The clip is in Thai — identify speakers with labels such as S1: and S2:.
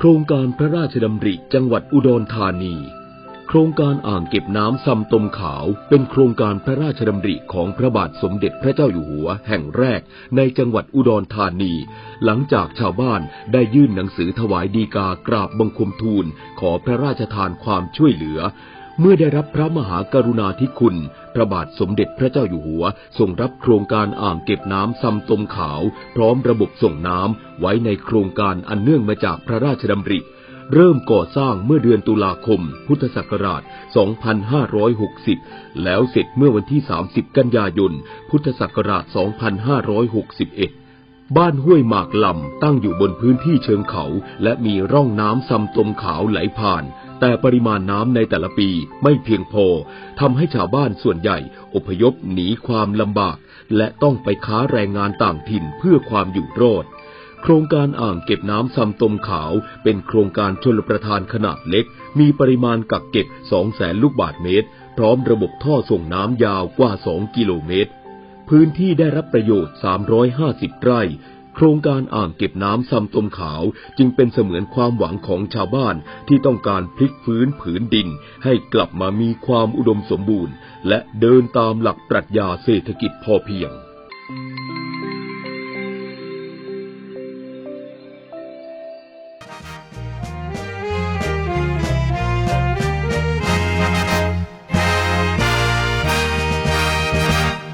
S1: โครงการพระราชดำริจังหวัดอุดรธานี โครงการอ่างเก็บน้ำซำตมขาวเป็นโครงการพระราชดำริของพระบาทสมเด็จพระเจ้าอยู่หัวแห่งแรกในจังหวัดอุดรธานี หลังจากชาวบ้านได้ยื่นหนังสือถวายดีกากราบบังคมทูลขอพระราชทานความช่วยเหลือ เมื่อได้รับพระมหากรุณาธิคุณ พระบาทสมเด็จพระเจ้าอยู่หัวทรงรับโครงการอ่างเก็บน้ำซำตมขาว พร้อมระบบส่งน้ำไว้ในโครงการอันเนื่องมาจากพระราชดำริ เริ่มก่อสร้างเมื่อเดือนตุลาคม พุทธศักราช 2560 แล้วเสร็จเมื่อวันที่ 30 กันยายน พุทธศักราช 2561บ้านห้วยหมากลำตั้งอยู่บนพื้นที่เชิงเขา และมีร่องน้ำซำตมขาวไหลผ่าน แต่ปริมาณน้ำในแต่ละปีไม่เพียงพอทำให้ชาวบ้านส่วนใหญ่อพยพหนีความลำบาก และต้องไปค้าแรงงานต่างถิ่นเพื่อความอยู่รอด โครงการอ่างเก็บน้ำซำตมขาว เป็นโครงการชลประทานขนาดเล็ก มีปริมาณกักเก็บ 2 แสนลูกบาทเมตร พร้อมระบบท่อส่งน้ำยาวกว่า 2 กิโลเมตร พื้นที่ได้รับประโยชน์ 350 ไร่ ครงการอ่างเก็บน้ำซำตมขาวจึงเป็นเสมือนความหวังของชาวบ้านที่ต้องการพลิกฟื้นผืนดิน ให้กลับมามีความอุดมสมบูรณ์ และเดินตามหลักปรัชญาเศรษฐกิจพอเพียง